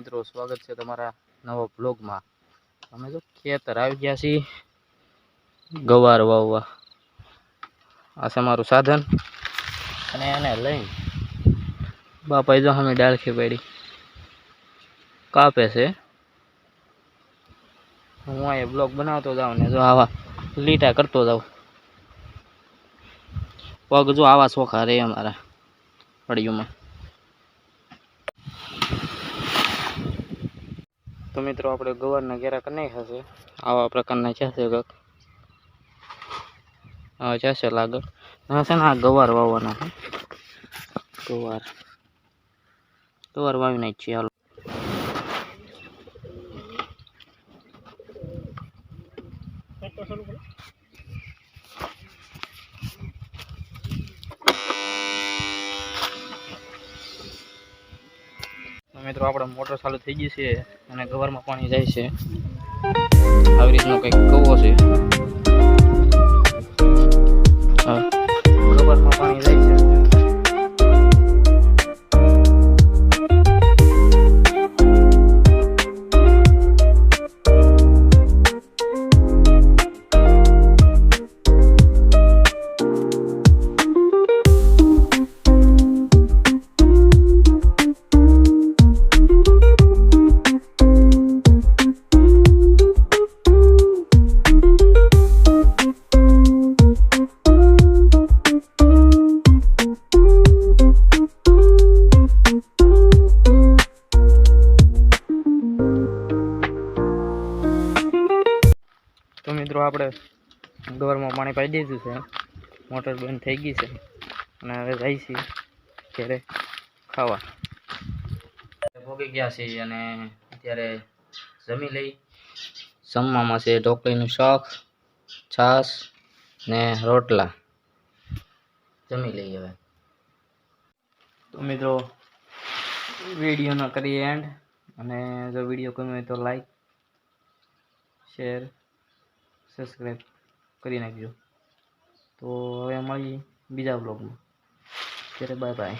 મિત્રો, સ્વાગત છે તમારા નવા બ્લોગમાં અમે તો ખેતર આવી ગયા છીએ. ગવાર વાવવા. આ છે મારું સાધન. અને એને લઈને બાપાએ જો અમે ડાળખી પડી કાપે છે. હું એ બ્લોગ બનાવતો જાઉં ને જો આવા લીટા કરતો જાઉં. પગ જો આવા સોખા રે અમારા. ફળિયુંમાં તો મિત્રો આપણે ગવારના ઘેરા નહીં હશે? આવા પ્રકારના છે કંઈક હા જશે લાગર હા ને આ ગવાર વાવવાના છે. ગવાર. ગવાર વાવી નાખી છીએ હાલો. તો મિત્રો, આપણે મોટર ચાલુ થઈ ગઈ છે અને ગવારમાં પાણી જાય છે. આવી રીતનો કંઈક કવો છે. મિત્રો આપણે ગોરમાં પાણી પાઈ દીધું છે. મોટર બંધ થઈ ગઈ છે. અને હવે જાય છે ઘેરે ખાવા. ભોગી ગયા છે અને અત્યારે જમી લઈ. જમવામાં છે ઢોકળીનું શાક છાશ ને રોટલા. જમી લઈએ હવે. તો મિત્રો વિડીયોનો કરીએ એન્ડ અને જો વીડિયો ગમ્યો હોય તો લાઈક શેર સબસ્ક્રાઈબ કરી નાખજો. તો હવે મળીએ બીજા બ્લોગમાં ત્યારે બાય બાય